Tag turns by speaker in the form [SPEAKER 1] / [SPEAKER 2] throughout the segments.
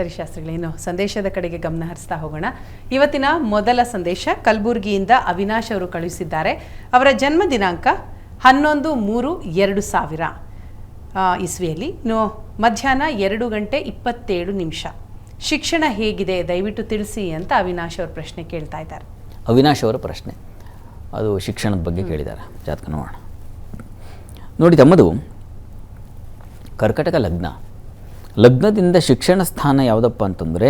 [SPEAKER 1] ಸರಿ ಶಾಸ್ತ್ರಿಗಳೇನು ಸಂದೇಶದ ಕಡೆಗೆ ಗಮನ ಹರಿಸ್ತಾ ಹೋಗೋಣ. ಇವತ್ತಿನ ಮೊದಲ ಸಂದೇಶ, ಕಲಬುರಗಿಯಿಂದ ಅವಿನಾಶ್ ಅವರು ಕಳುಹಿಸಿದ್ದಾರೆ. ಅವರ ಜನ್ಮ ದಿನಾಂಕ ಹನ್ನೊಂದು ಮೂರು ಎರಡು ಸಾವಿರ. ಇಸ್ವಿಯಲ್ಲಿ. ಇನ್ನು ಮಧ್ಯಾಹ್ನ ಎರಡು ಗಂಟೆ ಇಪ್ಪತ್ತೇಳು ನಿಮಿಷ. ಶಿಕ್ಷಣ ಹೇಗಿದೆ? ದಯವಿಟ್ಟು ತಿಳಿಸಿ ಅಂತ ಅವಿನಾಶ್ ಅವ್ರ ಪ್ರಶ್ನೆ ಕೇಳ್ತಾ ಇದ್ದಾರೆ.
[SPEAKER 2] ಅವಿನಾಶ್ ಅವರ ಪ್ರಶ್ನೆ. ಅದು ಶಿಕ್ಷಣದ ಬಗ್ಗೆ ಕೇಳಿದ್ದಾರೆ. ಜಾತಕ ನೋಡೋಣ. ನೋಡಿ ತಮ್ಮದು ಕರ್ಕಟಕ ಲಗ್ನ. ಲಗ್ನದಿಂದ ಶಿಕ್ಷಣ ಸ್ಥಾನ ಯಾವುದಪ್ಪ ಅಂತಂದರೆ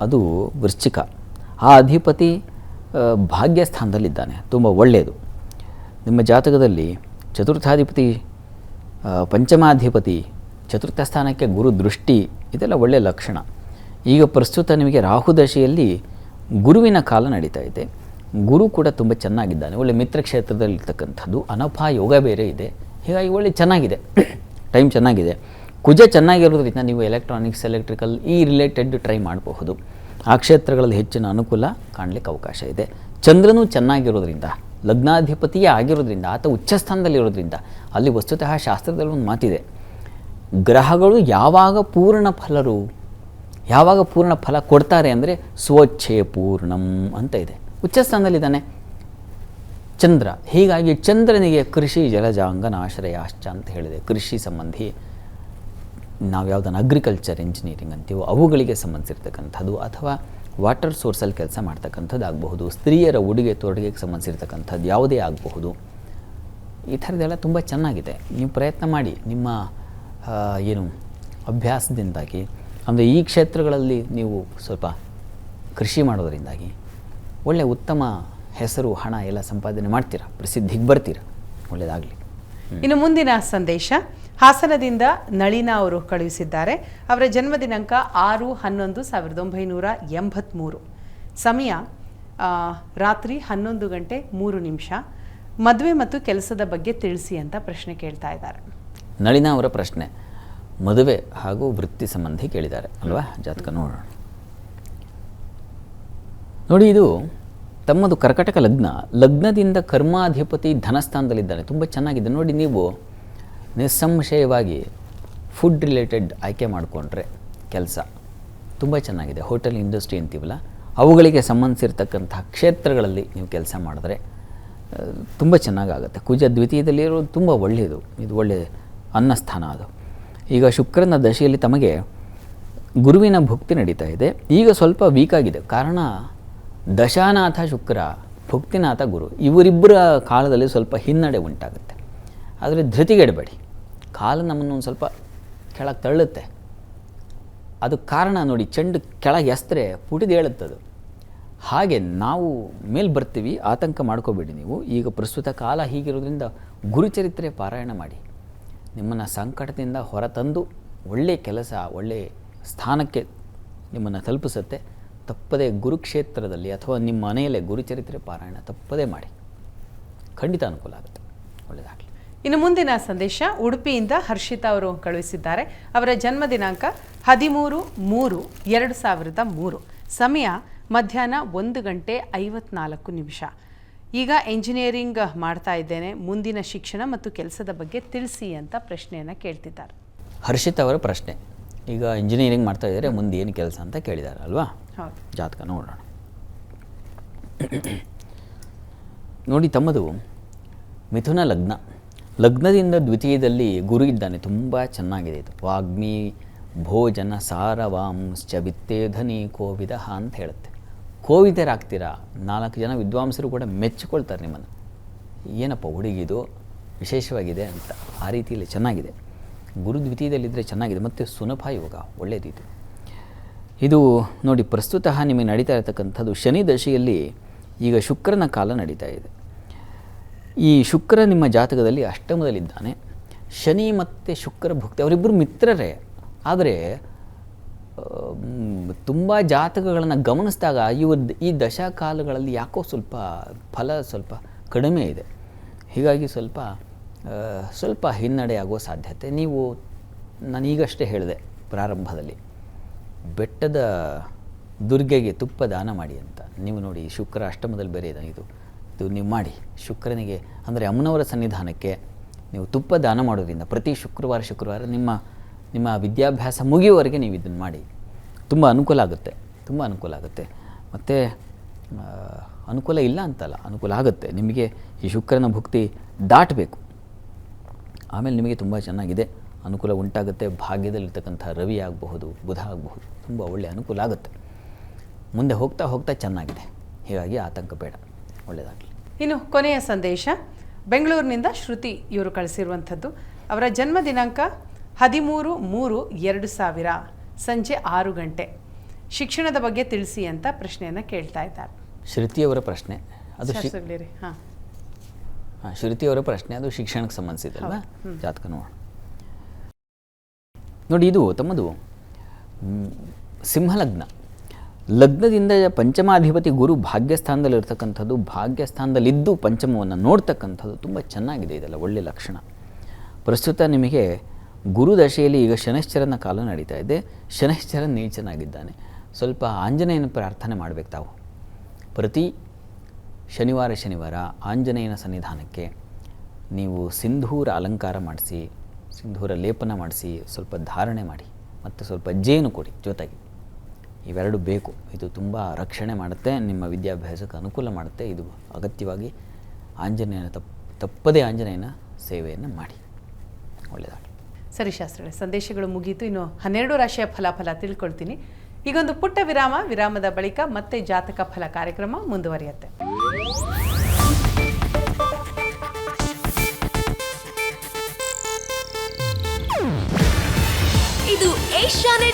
[SPEAKER 2] ಅದು ವೃಶ್ಚಿಕ. ಆ ಅಧಿಪತಿ ಭಾಗ್ಯ ಸ್ಥಾನದಲ್ಲಿದ್ದಾನೆ ತುಂಬ ಒಳ್ಳೆಯದು. ನಿಮ್ಮ ಜಾತಕದಲ್ಲಿ ಚತುರ್ಥಾಧಿಪತಿ ಪಂಚಮಾಧಿಪತಿ, ಚತುರ್ಥ ಸ್ಥಾನಕ್ಕೆ ಗುರು ದೃಷ್ಟಿ, ಇದೆಲ್ಲ ಒಳ್ಳೆಯ ಲಕ್ಷಣ. ಈಗ ಪ್ರಸ್ತುತ ನಿಮಗೆ ರಾಹು ದಶೆಯಲ್ಲಿ ಗುರುವಿನ ಕಾಲ ನಡೀತಾ ಇದೆ. ಗುರು ಕೂಡ ತುಂಬ ಚೆನ್ನಾಗಿದ್ದಾನೆ. ಒಳ್ಳೆ ಮಿತ್ರ ಕ್ಷೇತ್ರದಲ್ಲಿರ್ತಕ್ಕಂಥದ್ದು ಅನಫಾ ಯೋಗ ಬೇರೆ ಇದೆ. ಹೀಗಾಗಿ ಒಳ್ಳೆ ಚೆನ್ನಾಗಿದೆ. ಟೈಮ್ ಚೆನ್ನಾಗಿದೆ. ಕುಜ ಚೆನ್ನಾಗಿರೋದ್ರಿಂದ ನೀವು ಎಲೆಕ್ಟ್ರಾನಿಕ್ಸ್ ಎಲೆಕ್ಟ್ರಿಕಲ್ ಈ ರಿಲೇಟೆಡ್ ಟ್ರೈ ಮಾಡಬಹುದು. ಆ ಕ್ಷೇತ್ರಗಳಲ್ಲಿ ಹೆಚ್ಚಿನ ಅನುಕೂಲ ಕಾಣಲಿಕ್ಕೆ ಅವಕಾಶ ಇದೆ. ಚಂದ್ರನೂ ಚೆನ್ನಾಗಿರೋದ್ರಿಂದ, ಲಗ್ನಾಧಿಪತಿಯೇ ಆಗಿರೋದ್ರಿಂದ, ಆತ ಉಚ್ಚ ಸ್ಥಾನದಲ್ಲಿರೋದ್ರಿಂದ ಅಲ್ಲಿ ವಸ್ತುತಃ ಶಾಸ್ತ್ರದಲ್ಲಿ ಒಂದು ಮಾತಿದೆ. ಗ್ರಹಗಳು ಯಾವಾಗ ಪೂರ್ಣ ಫಲರು, ಯಾವಾಗ ಪೂರ್ಣ ಫಲ ಕೊಡ್ತಾರೆ ಅಂದರೆ ಸ್ವಚ್ಛೆ ಪೂರ್ಣಂ ಅಂತ ಇದೆ. ಉಚ್ಚ ಸ್ಥಾನದಲ್ಲಿದ್ದಾನೆ. ಚಂದ್ರ, ಹೀಗಾಗಿ ಚಂದ್ರನಿಗೆ ಕೃಷಿ ಜಲಜಾಂಗನಾಶ್ರಯಾಶ್ಚ ಅಂತ ಹೇಳಿದೆ. ಕೃಷಿ ಸಂಬಂಧಿ ನಾವು ಯಾವುದನ್ನು ಅಗ್ರಿಕಲ್ಚರ್ ಇಂಜಿನಿಯರಿಂಗ್ ಅಂತೀವೋ ಅವುಗಳಿಗೆ ಸಂಬಂಧಿಸಿರ್ತಕ್ಕಂಥದ್ದು ಅಥವಾ ವಾಟರ್ ಸೋರ್ಸಲ್ಲಿ ಕೆಲಸ ಮಾಡ್ತಕ್ಕಂಥದ್ದು ಆಗಬಹುದು ಸ್ತ್ರೀಯರ ಉಡುಗೆ ತೊಡುಗೆಗೆ ಸಂಬಂಧಿಸಿರ್ತಕ್ಕಂಥದ್ದು ಯಾವುದೇ ಆಗಬಹುದು. ಈ ಥರದ್ದೆಲ್ಲ ತುಂಬ ಚೆನ್ನಾಗಿದೆ. ನೀವು ಪ್ರಯತ್ನ ಮಾಡಿ ನಿಮ್ಮ ಏನು ಅಭ್ಯಾಸದಿಂದಾಗಿ, ಅಂದರೆ ಈ ಕ್ಷೇತ್ರಗಳಲ್ಲಿ ನೀವು ಸ್ವಲ್ಪ ಕೃಷಿ ಮಾಡೋದರಿಂದಾಗಿ ಒಳ್ಳೆಯ ಉತ್ತಮ ಹೆಸರು, ಹಣ ಎಲ್ಲ ಸಂಪಾದನೆ ಮಾಡ್ತೀರಾ? ಪ್ರಸಿದ್ಧಿಗೆ ಬರ್ತೀರಾ? ಒಳ್ಳೆಯದಾಗಲಿ
[SPEAKER 1] ಇನ್ನು ಮುಂದಿನ ಸಂದೇಶ ಹಾಸನದಿಂದ ನಳಿನಾ ಅವರು ಕಳುಹಿಸಿದ್ದಾರೆ. ಅವರ ಜನ್ಮ ದಿನಾಂಕ ಆರು ಹನ್ನೊಂದು ಸಾವಿರದ ಒಂಬೈನೂರ ಎಂಬತ್ತ್ಮೂರು ಸಮಯ ರಾತ್ರಿ ಹನ್ನೊಂದು ಗಂಟೆ ಮೂರು ನಿಮಿಷ. ಮದುವೆ ಮತ್ತು ಕೆಲಸದ ಬಗ್ಗೆ ತಿಳಿಸಿ ಅಂತ ಪ್ರಶ್ನೆ ಕೇಳ್ತಾ ಇದ್ದಾರೆ.
[SPEAKER 2] ನಳಿನಾ ಅವರ ಪ್ರಶ್ನೆ. ಮದುವೆ ಹಾಗೂ ವೃತ್ತಿ ಸಂಬಂಧಿ ಕೇಳಿದ್ದಾರೆ ಅಲ್ವಾ? ಜಾತಕ ನೋಡೋಣ. ನೋಡಿ ಇದು ತಮ್ಮದು ಕರ್ಕಟಕ ಲಗ್ನ. ಲಗ್ನದಿಂದ ಕರ್ಮಾಧಿಪತಿ ಧನಸ್ಥಾನದಲ್ಲಿದ್ದಾನೆ. ತುಂಬ ಚೆನ್ನಾಗಿದೆ. ನೋಡಿ ನೀವು ನಿಸ್ಸಂಶಯವಾಗಿ ಫುಡ್ ರಿಲೇಟೆಡ್ ಆಯ್ಕೆ ಮಾಡಿಕೊಂಡ್ರೆ ಕೆಲಸ ತುಂಬ ಚೆನ್ನಾಗಿದೆ. ಹೋಟೆಲ್ ಇಂಡಸ್ಟ್ರಿ ಅಂತೀವಲ್ಲ, ಅವುಗಳಿಗೆ ಸಂಬಂಧಿಸಿರ್ತಕ್ಕಂತಹ ಕ್ಷೇತ್ರಗಳಲ್ಲಿ ನೀವು ಕೆಲಸ ಮಾಡಿದ್ರೆ ತುಂಬ ಚೆನ್ನಾಗಾಗುತ್ತೆ. ಕುಜ ದ್ವಿತೀಯದಲ್ಲಿರೋದು ತುಂಬ ಒಳ್ಳೆಯದು. ಇದು ಒಳ್ಳೆಯ ಅನ್ನಸ್ಥಾನ ಅದು. ಈಗ ಶುಕ್ರನ ದಶೆಯಲ್ಲಿ ತಮಗೆ ಗುರುವಿನ ಭುಕ್ತಿ ನಡೀತಾ ಇದೆ. ಈಗ ಸ್ವಲ್ಪ ವೀಕ್ ಆಗಿದೆ. ಕಾರಣ, ದಶಾನಾಥ ಶುಕ್ರ, ಭುಕ್ತಿನಾಥ ಗುರು, ಇವರಿಬ್ಬರ ಕಾಲದಲ್ಲಿ ಸ್ವಲ್ಪ ಹಿನ್ನಡೆ ಉಂಟಾಗುತ್ತೆ. ಆದರೆ ಧೃತಿಗೆಡಬೇಡಿ. ಕಾಲು ನಮ್ಮನ್ನು ಒಂದು ಸ್ವಲ್ಪ ಕೆಳಗೆ ತಳ್ಳುತ್ತೆ. ಅದು ಕಾರಣ ನೋಡಿ, ಚೆಂಡು ಕೆಳಗೆ ಎಸ್ತ್ರೆ ಪುಟಿದು ಹೇಳುತ್ತದು. ಹಾಗೆ ನಾವು ಮೇಲೆ ಬರ್ತೀವಿ, ಆತಂಕ ಮಾಡ್ಕೋಬೇಡಿ ನೀವು. ಈಗ ಪ್ರಸ್ತುತ ಕಾಲ ಹೀಗಿರೋದ್ರಿಂದ ಗುರುಚರಿತ್ರೆ ಪಾರಾಯಣ ಮಾಡಿ. ನಿಮ್ಮನ್ನು ಸಂಕಟದಿಂದ ಹೊರತಂದು ಒಳ್ಳೆಯ ಕೆಲಸ ಒಳ್ಳೆಯ ಸ್ಥಾನಕ್ಕೆ ನಿಮ್ಮನ್ನು ತಲುಪಿಸುತ್ತೆ. ತಪ್ಪದೇ ಗುರುಕ್ಷೇತ್ರದಲ್ಲಿ ಅಥವಾ ನಿಮ್ಮ ಮನೆಯಲ್ಲೇ ಗುರುಚರಿತ್ರೆ ಪಾರಾಯಣ ತಪ್ಪದೇ ಮಾಡಿ. ಖಂಡಿತ ಅನುಕೂಲ ಆಗುತ್ತೆ. ಒಳ್ಳೆಯದಾಗಲಿ
[SPEAKER 1] ಇನ್ನು ಮುಂದಿನ ಸಂದೇಶ ಉಡುಪಿಯಿಂದ ಹರ್ಷಿತಾ ಅವರು ಕಳುಹಿಸಿದ್ದಾರೆ. ಅವರ ಜನ್ಮ ದಿನಾಂಕ ಹದಿಮೂರು ಮೂರು ಎರಡು ಸಾವಿರದ ಮೂರು. ಸಮಯ ಮಧ್ಯಾಹ್ನ ಒಂದು ಗಂಟೆ ಐವತ್ನಾಲ್ಕು ನಿಮಿಷ. ಈಗ ಎಂಜಿನಿಯರಿಂಗ್ ಮಾಡ್ತಾ ಇದ್ದೇನೆ. ಮುಂದಿನ ಶಿಕ್ಷಣ ಮತ್ತು ಕೆಲಸದ ಬಗ್ಗೆ ತಿಳಿಸಿ ಅಂತ ಪ್ರಶ್ನೆಯನ್ನು ಕೇಳ್ತಿದ್ದಾರೆ.
[SPEAKER 2] ಹರ್ಷಿತ್ ಅವರ ಪ್ರಶ್ನೆ. ಈಗ ಇಂಜಿನಿಯರಿಂಗ್ ಮಾಡ್ತಾ ಇದ್ದಾರೆ ಮುಂದೆ ಏನು ಕೆಲಸ ಅಂತ ಕೇಳಿದ್ದಾರೆ ಅಲ್ವಾ?
[SPEAKER 1] ಹೌದು.
[SPEAKER 2] ಜಾತಕ ನೋಡೋಣ. ನೋಡಿ ತಮ್ಮದು ಮಿಥುನ ಲಗ್ನ. ಲಗ್ನದಿಂದ ದ್ವಿತೀಯದಲ್ಲಿ ಗುರು ಇದ್ದಾನೆ, ತುಂಬ ಚೆನ್ನಾಗಿದೆ ಇದು. ವಾಗ್ಮಿ ಭೋಜನ ಸಾರವಾಂಶ್ಚ ವಿತ್ತೇಧನಿ ಕೋವಿದ ಅಂತ ಹೇಳುತ್ತೆ. ಕೋವಿದರಾಗ್ತೀರಾ? ನಾಲ್ಕು ಜನ ವಿದ್ವಾಂಸರು ಕೂಡ ಮೆಚ್ಚಿಕೊಳ್ತಾರೆ ನಿಮ್ಮನ್ನು. ಏನಪ್ಪ ಹುಡುಗಿದು? ವಿಶೇಷವಾಗಿದೆ ಅಂತ ಆ ರೀತಿಯಲ್ಲಿ ಚೆನ್ನಾಗಿದೆ. ಗುರು ದ್ವಿತೀಯದಲ್ಲಿದ್ದರೆ ಚೆನ್ನಾಗಿದೆ. ಮತ್ತು ಸುನಭ ಯೋಗ ಒಳ್ಳೆಯದಿದೆ ಇದು ನೋಡಿ, ಪ್ರಸ್ತುತ ನಿಮಗೆ ನಡೀತಾ ಇರತಕ್ಕಂಥದ್ದು ಶನಿ ದಶೆಯಲ್ಲಿ ಈಗ ಶುಕ್ರನ ಕಾಲ ನಡೀತಾ ಇದೆ. ಈ ಶುಕ್ರ ನಿಮ್ಮ ಜಾತಕದಲ್ಲಿ ಅಷ್ಟಮದಲ್ಲಿದ್ದಾನೆ. ಶನಿ ಮತ್ತು ಶುಕ್ರ ಭುಕ್ತಿ, ಅವರಿಬ್ಬರು ಮಿತ್ರರೇ. ಆದರೆ ತುಂಬ ಜಾತಕಗಳನ್ನು ಗಮನಿಸಿದಾಗ ಇವ ಈ ದಶಾಕಾಲಗಳಲ್ಲಿ ಯಾಕೋ ಸ್ವಲ್ಪ ಫಲ ಸ್ವಲ್ಪ ಕಡಿಮೆ ಇದೆ. ಹೀಗಾಗಿ ಸ್ವಲ್ಪ ಸ್ವಲ್ಪ ಹಿನ್ನಡೆ ಆಗೋ ಸಾಧ್ಯತೆ. ನೀವು ನಾನೀಗಷ್ಟೇ ಹೇಳಿದೆ ಪ್ರಾರಂಭದಲ್ಲಿ, ಬೆಟ್ಟದ ದುರ್ಗೆಗೆ ತುಪ್ಪ ದಾನ ಮಾಡಿ ಅಂತ. ನೀವು ನೋಡಿ ಶುಕ್ರ ಅಷ್ಟಮದಲ್ಲಿ ಬೇರೆ ಇದೆ. ಇದು ನೀವು ಮಾಡಿ. ಶುಕ್ರನಿಗೆ, ಅಂದರೆ ಅಮ್ಮನವರ ಸನ್ನಿಧಾನಕ್ಕೆ ನೀವು ತುಪ್ಪ ದಾನ ಮಾಡೋದ್ರಿಂದ ಪ್ರತಿ ಶುಕ್ರವಾರ ಶುಕ್ರವಾರ ನಿಮ್ಮ ನಿಮ್ಮ ವಿದ್ಯಾಭ್ಯಾಸ ಮುಗಿಯುವವರೆಗೆ ನೀವು ಇದನ್ನು ಮಾಡಿ. ತುಂಬ ಅನುಕೂಲ ಆಗುತ್ತೆ, ತುಂಬ ಅನುಕೂಲ ಆಗುತ್ತೆ. ಮತ್ತು ಅನುಕೂಲ ಇಲ್ಲ ಅಂತಲ್ಲ, ಅನುಕೂಲ ಆಗುತ್ತೆ. ನಿಮಗೆ ಈ ಶುಕ್ರನ ಭುಕ್ತಿ ದಾಟಬೇಕು. ಆಮೇಲೆ ನಿಮಗೆ ತುಂಬ ಚೆನ್ನಾಗಿದೆ, ಅನುಕೂಲ ಉಂಟಾಗುತ್ತೆ, ಭಾಗ್ಯದಲ್ಲಿರ್ತಕ್ಕಂಥ ರವಿ ಆಗಬಹುದು, ಬುಧ ಆಗಬಹುದು, ತುಂಬ ಒಳ್ಳೆಯ ಅನುಕೂಲ ಆಗುತ್ತೆ. ಮುಂದೆ ಹೋಗ್ತಾ ಹೋಗ್ತಾ ಚೆನ್ನಾಗಿದೆ. ಹೀಗಾಗಿ ಆತಂಕ ಬೇಡ. ಒಳ್ಳೆಯದಾಗಲಿ
[SPEAKER 1] ಇನ್ನು ಕೊನೆಯ ಸಂದೇಶ ಬೆಂಗಳೂರಿನಿಂದ ಶ್ರುತಿ ಇವರು ಕಳಿಸಿರುವಂಥದ್ದು. ಅವರ ಜನ್ಮ ದಿನಾಂಕ ಹದಿಮೂರು ಮೂರು ಎರಡು ಸಾವಿರ ಸಂಜೆ ಆರು ಗಂಟೆ. ಶಿಕ್ಷಣದ ಬಗ್ಗೆ ತಿಳಿಸಿ ಅಂತ ಪ್ರಶ್ನೆಯನ್ನು ಕೇಳ್ತಾ ಇದ್ದಾರೆ.
[SPEAKER 2] ಶ್ರುತಿಯವರ ಪ್ರಶ್ನೆ. ಅದು
[SPEAKER 1] ಹಾಂ.
[SPEAKER 2] ಹಾಂ ಶ್ರುತಿಯವರ ಪ್ರಶ್ನೆ ಅದು ಶಿಕ್ಷಣಕ್ಕೆ ಸಂಬಂಧಿಸಿದಲ್ವಾ ಜಾತಕ ನೋಡೋಣ. ನೋಡಿ ಇದು ತಮ್ಮದು ಸಿಂಹಲಗ್ನ. ಲಗ್ನದಿಂದ ಪಂಚಮಾಧಿಪತಿ ಗುರು ಭಾಗ್ಯಸ್ಥಾನದಲ್ಲಿರ್ತಕ್ಕಂಥದ್ದು, ಭಾಗ್ಯಸ್ಥಾನದಲ್ಲಿದ್ದು ಪಂಚಮವನ್ನು ನೋಡ್ತಕ್ಕಂಥದ್ದು ತುಂಬ ಚೆನ್ನಾಗಿದೆ ಇದೆಲ್ಲ ಒಳ್ಳೆಯ ಲಕ್ಷಣ. ಪ್ರಸ್ತುತ ನಿಮಗೆ ಗುರು ದಶೆಯಲ್ಲಿ ಈಗ ಶನಶ್ಚರನ ಕಾಲ ನಡೀತಾ ಇದೆ. ಶನಶ್ಚರ ನೀಚನಾಗಿದ್ದಾನೆ. ಸ್ವಲ್ಪ ಆಂಜನೇಯನ ಪ್ರಾರ್ಥನೆ ಮಾಡಬೇಕು ತಾವು. ಪ್ರತಿ ಶನಿವಾರ ಶನಿವಾರ ಆಂಜನೇಯನ ಸನ್ನಿಧಾನಕ್ಕೆ ನೀವು ಸಿಂಧೂರ ಅಲಂಕಾರ ಮಾಡಿಸಿ, ಸಿಂಧೂರ ಲೇಪನ ಮಾಡಿಸಿ, ಸ್ವಲ್ಪ ಧಾರಣೆ ಮಾಡಿ, ಮತ್ತು ಸ್ವಲ್ಪ ಜೇನು ಕೊಡಿ ಜೊತೆಗೆ. ಇವೆರಡು ಬೇಕು. ಇದು ತುಂಬ ರಕ್ಷಣೆ ಮಾಡುತ್ತೆ ನಿಮ್ಮ ವಿದ್ಯಾಭ್ಯಾಸಕ್ಕೆ ಅನುಕೂಲ ಮಾಡುತ್ತೆ. ಇದು ಅಗತ್ಯವಾಗಿ ಆಂಜನೇಯನ ತಪ್ ತಪ್ಪದೇ ಆಂಜನೇಯನ ಸೇವೆಯನ್ನು ಮಾಡಿ. ಒಳ್ಳೆಯದಾಗಲಿ
[SPEAKER 1] ಸರಿ ಶಾಸ್ತ್ರಗಳೇ ಸಂದೇಶಗಳು ಮುಗಿಯಿತು ಇನ್ನು ಹನ್ನೆರಡು ರಾಶಿಯ ಫಲಾಫಲ ತಿಳ್ಕೊಳ್ತೀನಿ. ಈಗೊಂದು ಪುಟ್ಟ ವಿರಾಮ ವಿರಾಮದ ಬಳಿಕ ಮತ್ತೆ ಜಾತಕ ಫಲ ಕಾರ್ಯಕ್ರಮ ಮುಂದುವರಿಯುತ್ತೆ.
[SPEAKER 3] ಇದು ಏಷ್ಯಾನೆಟ್